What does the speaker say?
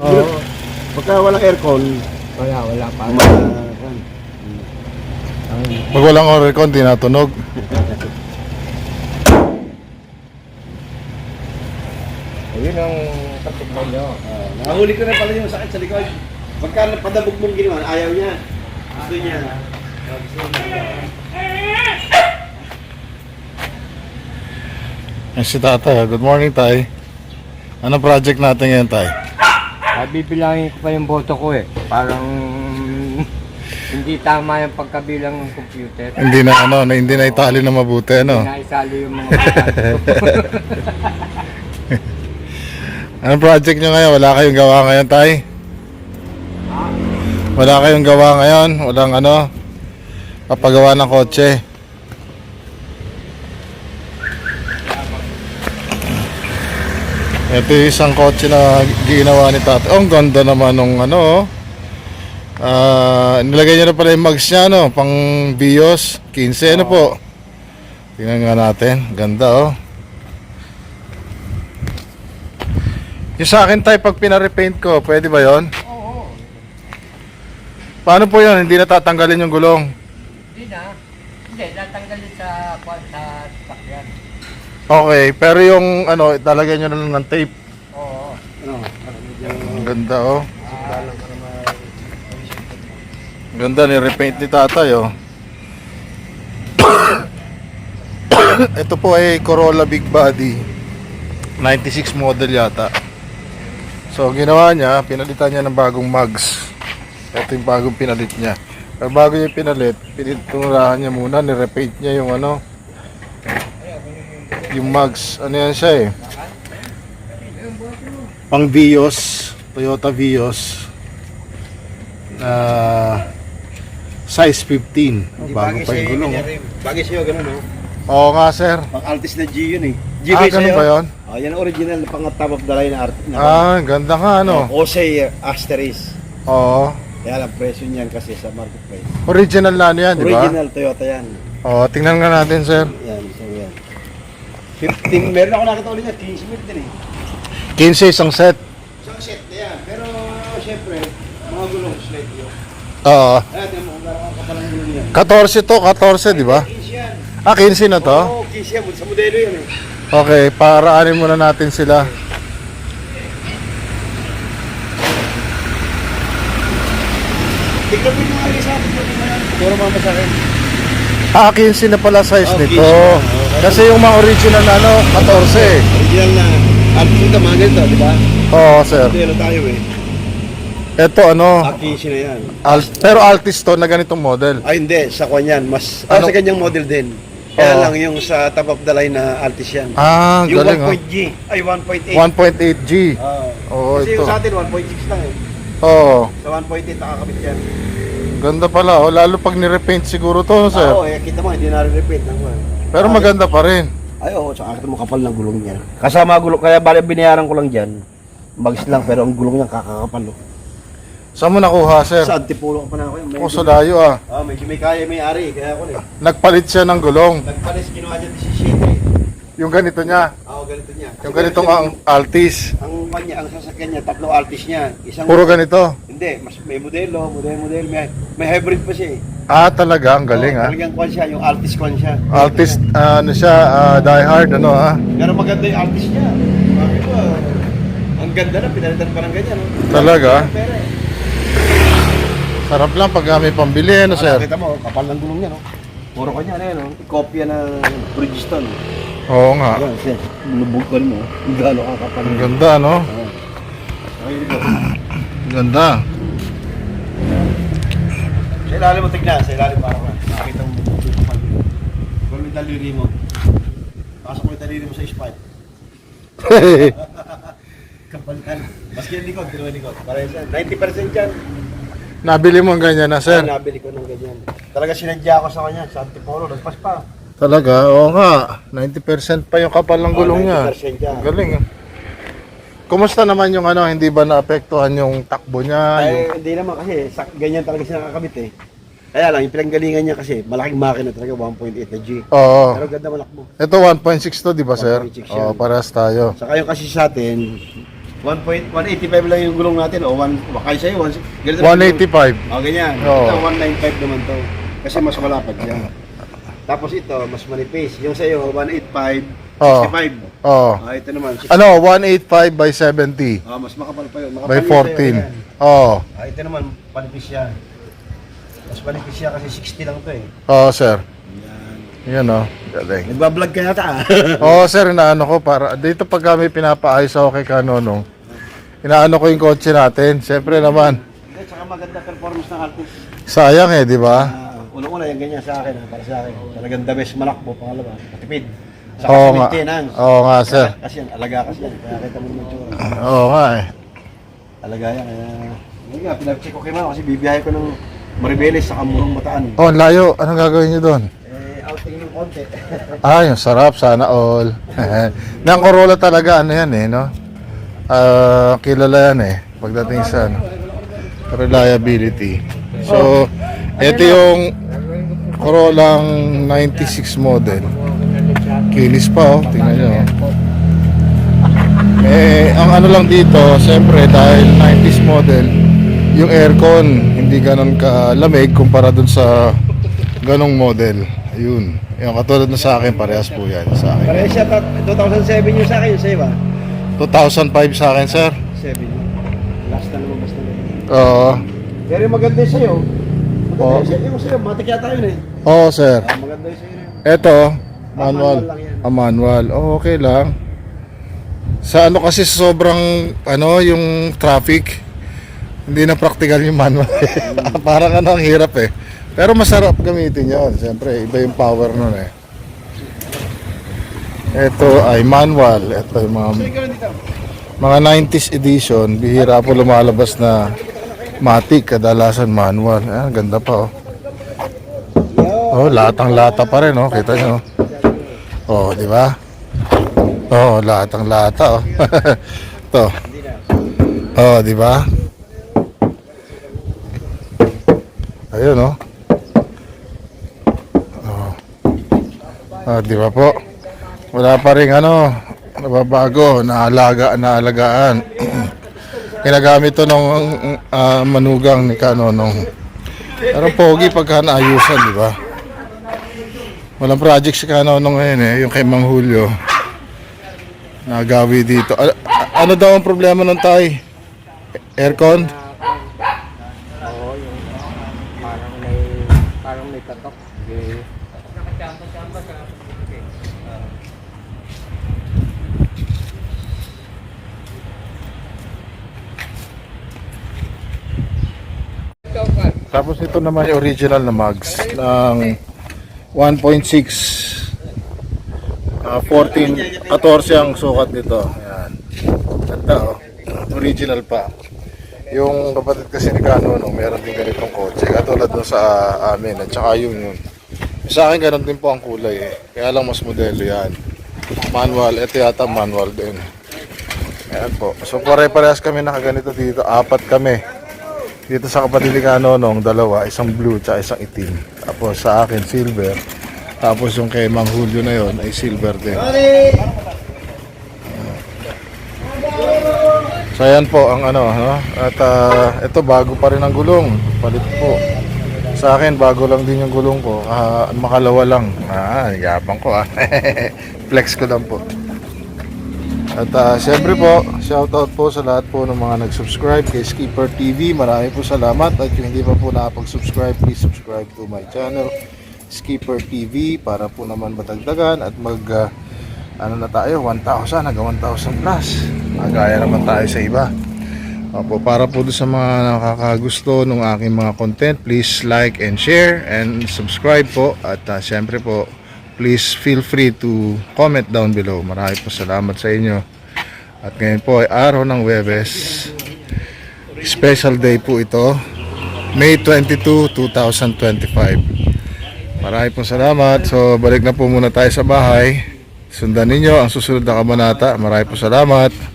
Oo. Pagka walang aircon, Wala, wala pa. ma... Pag walang aircon, di natunog. Yun ang katignan nyo. Uh, nahuli ko na pala yung sakit sa likod. Pagka padabog mong ginawa, ayaw niya. Gusto niya. Ah, gusto niya. Yan si tatay. ah. Good morning, tay. Ano project natin ngayon, tay? Ah, bibilangin ko pa yung boto ko eh. Parang hindi tama yung pagkabilang ng computer. Hindi na ano, na, hindi na itali na mabuti, ano? Hindi naisali yung mga. Anong project nyo ngayon? Wala kayong gawa ngayon, tay? Wala kayong gawa ngayon? Walang ano? Papagawa ng kotse? Ito yung isang kotse na ginawa ni tatay. Oh, ang ganda naman nung ano. Ah, nilagay niya na pala yung mags niya, no? Pang Bios, 15, ano po? Tingnan nga natin. Ganda, oh. Yung sa akin tayo, pag pinarepaint ko, pwede ba yon? Oo, Paano po yun? Hindi natatanggalin yung gulong. hindi na. Hindi, natanggalin sa kwan sa sakyan. Okay, pero yung ano, talagyan nyo na lang ng tape. Oo. Ano? Ang ganda, oh. Ang Ganda ni repaint ni tatay, oh. Ito po ay Corolla Big Body. 96 model yata. So, ginawa niya, pinalitan niya ng bagong mugs. Ito yung bagong pinalit niya. Pero bago niya pinalit, piniturahan niya muna, nirepaint niya yung ano, yung mugs. Ano yan siya eh? Pang Vios, Toyota Vios. Na size 15. Hindi Bago pa yung gulong. oh. Bagay sa'yo, ganun, no? Oo nga, sir. Pang Altis na G yun, eh. G Ah, ganun ba yun? Oh, yan ang original na pang top of the line na art. Na, Ah, ganda nga, ano? Ose Asterisk. Oo. Kaya lang presyo niyan kasi sa marketplace. Original na ano yan, di ba? Original Toyota yan. Oo, tingnan nga natin, sir. Yan, so yan. 15, meron ako nakita ulit yan, 15 minutes din eh. 15 isang set. Isang set na yan, pero syempre, mga gulong, slide yun. Oo. Ayan, mo kung gano'n ang kapalang gulong yan. 14 to, 14, di ba? 15 yan. Ah, 15 na to? Oo, 15 yan, sa modelo yan eh. Okay, paraanin muna natin sila. Tignan mo yung mga sa atin. Puro mama sa akin. Ah, 15 na pala size Oh, 15 nito. na. Kasi yung mga original na ano, 14. Original na, at ito mga ganito, di ba? Oo, sir. Modelo tayo eh. Ito ano, Ah, 15 na yan. Al- pero Altis to na ganitong model. Ay hindi, sa kwan yan. Mas, ah, Ano? sa ganyang model din. Kaya Oo. lang yung sa top of the line na Altis yan. Ah, yung galing 1.G, ay 1.8. 1.8G. Ah. Oo, Kasi ito. yung sa atin 1.6 lang eh. Oo, Sa 1.8 nakakabit yan. ganda pala. Oh, lalo pag nirepaint siguro to, sir. Oo, eh, kita mo, hindi na-repeat ng kwan. Pero maganda pa rin. Ay, oo, sa akin mo kapal ng gulong niya. Kasama gulong, kaya bali binayaran ko lang dyan. Bags lang, pero ang gulong niya kakakapal. Oh. Saan mo nakuha, sir? Sa antipulo ko pa na ako. O, sa layo ah. Ah, medyo may kaya may ari, kaya ako eh. Nagpalit siya ng gulong. Nagpalis, ginawa dyan 17. Yung ganito niya. Oo, ganito niya. Kasi Yung ganitong ang Altis. Ang kanya, ang sasakyan niya, tatlo altis niya. Isang, Puro ganito. Hindi, mas may modelo, model, model, may, may hybrid pa siya eh. Ah, talaga. Ang galing Oo, ah. Talagang kwan siya, yung altis kwan siya. Altis, ah, ano siya, ah, die hard, ano ah. Pero maganda yung altis niya. Sabi ko, ah, ang ganda na, pinalitan pa ng ganyan. No? Talaga? Eh. Sarap lang pag ah, may pambili, ano sir? Kita mo, kapal ng gulong niya, no? Puro kanya na yun, no? Kopya ng Bridgestone. Oo nga. Ayan, sir. Lubog ko mo. Ang gano'n ka kapal. Ang ganda, no? Oo. Okay, dito. Ang ganda. Ilalim mo tignan, sa ilalim para ka. Nakakita mo yung kapal. Kung may daliri mo. Pasok mo yung daliri mo sa spine. Kapal yan. Maski yung likod, pero yung likod. Para yan. 90% yan. Nabili mo ang ganyan na, Sir? sir? nabili ko ng ganyan. Talaga sinadya ko sa kanya, sa Antipolo, nagpas pa. Talaga? Oo nga. 90% pa yung kapal ng gulong niya. 90% yan. Galing ah. Kumusta naman yung ano, hindi ba naapektuhan yung takbo niya? Yung... Ay, hindi naman kasi, sak, ganyan talaga siya nakakabit eh. Kaya lang, yung pinanggalingan niya kasi, malaking makina talaga, 1.8 na G. Oo. Pero ganda malak mo. Ito 1.6 to, di ba sir? 1.6 yan. Oo, parehas tayo. Saka yung kasi sa atin, 1.185 lang yung gulong natin o 1 wakay sa'yo 1 ganito 185. O ganyan. Oo. Ito 195 naman to. Kasi mas malapad yan. Tapos ito mas manipis. Yung sa'yo 185 Oo. 65. Oh. Ah, ito naman 60. Ano, 185 by 70 Ah, mas makapal pa yun. Makapal by yun sa'yo, 14. yan. Oh. Ah, ito naman panipis siya. Mas siya kasi 60 lang to eh. Oh, sir. Yan. Yan oh. Galing. Nagbablog ka yata ah. Oo, sir, inaano ko para dito pag kami pinapaayos ako kay Kanonong. Inaano ko yung kotse natin. Siyempre naman, Hindi, tsaka maganda performance ng Altis. sayang eh, di ba? Ah, unang-una yung ganyan sa akin, ah, para sa akin. Talagang the best malakbo, pangalawa, matipid. Saka Oo sa nga. maintenance. Oo nga, sir. Kasi yan, alaga kasi yan. Kaya kita mo naman tsura. Oo nga eh. Alaga yan. Kaya, yun nga, pinag-check ko kay Mama kasi bibiyahe ko ng Maribeles sa Kamurong Bataan. Oh, ang layo. Anong gagawin niyo doon? Eh, outing yung konti. Ah, yung sarap. Sana all. Nang Corolla talaga, ano yan eh, no? Ah, kilala yan eh. Pagdating sa ano, reliability. So, ito yung Corolla 96 model. Kinis pa oh, tingnan nyo. oh. Eh, ang ano lang dito, siyempre dahil 90s model, yung aircon hindi ganun kalamig kumpara dun sa ganong model. Ayun. Yung katulad na sa akin, parehas po yan sa akin. Pareha siya, tat- 2007 yung sa akin, yung sa'yo ba? 2005 sa akin, sir. 7 yun. Last na lumabas na yun. Oo. Pero yung maganda yung sa'yo, maganda Oo. yung sa'yo, yung sa'yo, matik yata yun eh. Oo, sir. Ah, maganda yung sa'yo. Eto, manual manual. lang yan. Ah, manual. Oh, okay lang. Sa ano kasi sobrang ano yung traffic, hindi na practical yung manual. Parang ano ang hirap eh. Pero masarap gamitin yon. Siyempre, iba yung power nun eh. Ito ay manual. Ito yung mga, mga 90s edition. Bihira po lumalabas na matic. Kadalasan manual. Ah, ganda pa oh. Oh, latang lata pa rin oh. Kita nyo. Oh, di ba? Oh, latang lata oh. to. Oh, di ba? Ayun oh. Oh. Ah, di ba po? Wala pa rin ano, nababago, naalaga, naalagaan. Ginagamit to ng ah, manugang ni Kanonong. Pero pogi pagka naayusan, di ba? Walang project si Kanonong ngayon eh, yung kay Mang Julio. Nagawi dito. A- a- ano daw ang problema ng tay? Aircon? Oo, yung parang may parang may katok. Okay. Tapos ito naman yung original na mugs ng 1.6 ah, 14 14 ang sukat nito. Ayan. Ganda oh. Original pa. Yung kapatid kasi ni Kano no, meron din ganitong kotse katulad doon sa ah, amin at saka yun yun. Sa akin ganun din po ang kulay eh. Kaya lang mas modelo yan. Manual, ito yata manual din. Ayan po. So pare-parehas kami nakaganito dito. Apat kami. Dito sa kapatid ni Kanonong, dalawa, isang blue at isang itim. Tapos sa akin, silver. Tapos yung kay Mang Julio na yon ay silver din. So ayan po ang ano, no? At ah, ito bago pa rin ang gulong. Palit po. Sa akin, bago lang din yung gulong ko. Ah, makalawa lang. Ah, yabang ko ah. Flex ko lang po. At uh, siyempre po, shoutout po sa lahat po ng mga nag-subscribe kay Skipper TV. Marami po salamat. At yung hindi pa po nakapag-subscribe, please subscribe to my channel, Skipper TV, para po naman matagdagan at mag, uh, ano na tayo, 1,000 hanggang 1,000 plus. Magaya naman tayo sa iba. Opo, para po sa mga nakakagusto ng aking mga content, please like and share and subscribe po. At uh, siyempre po, please feel free to comment down below. Marami po salamat sa inyo. At ngayon po ay araw ng Webes. Special day po ito. May 22, 2025. Marami po salamat. So balik na po muna tayo sa bahay. Sundan ninyo ang susunod na kabanata. Marami po salamat.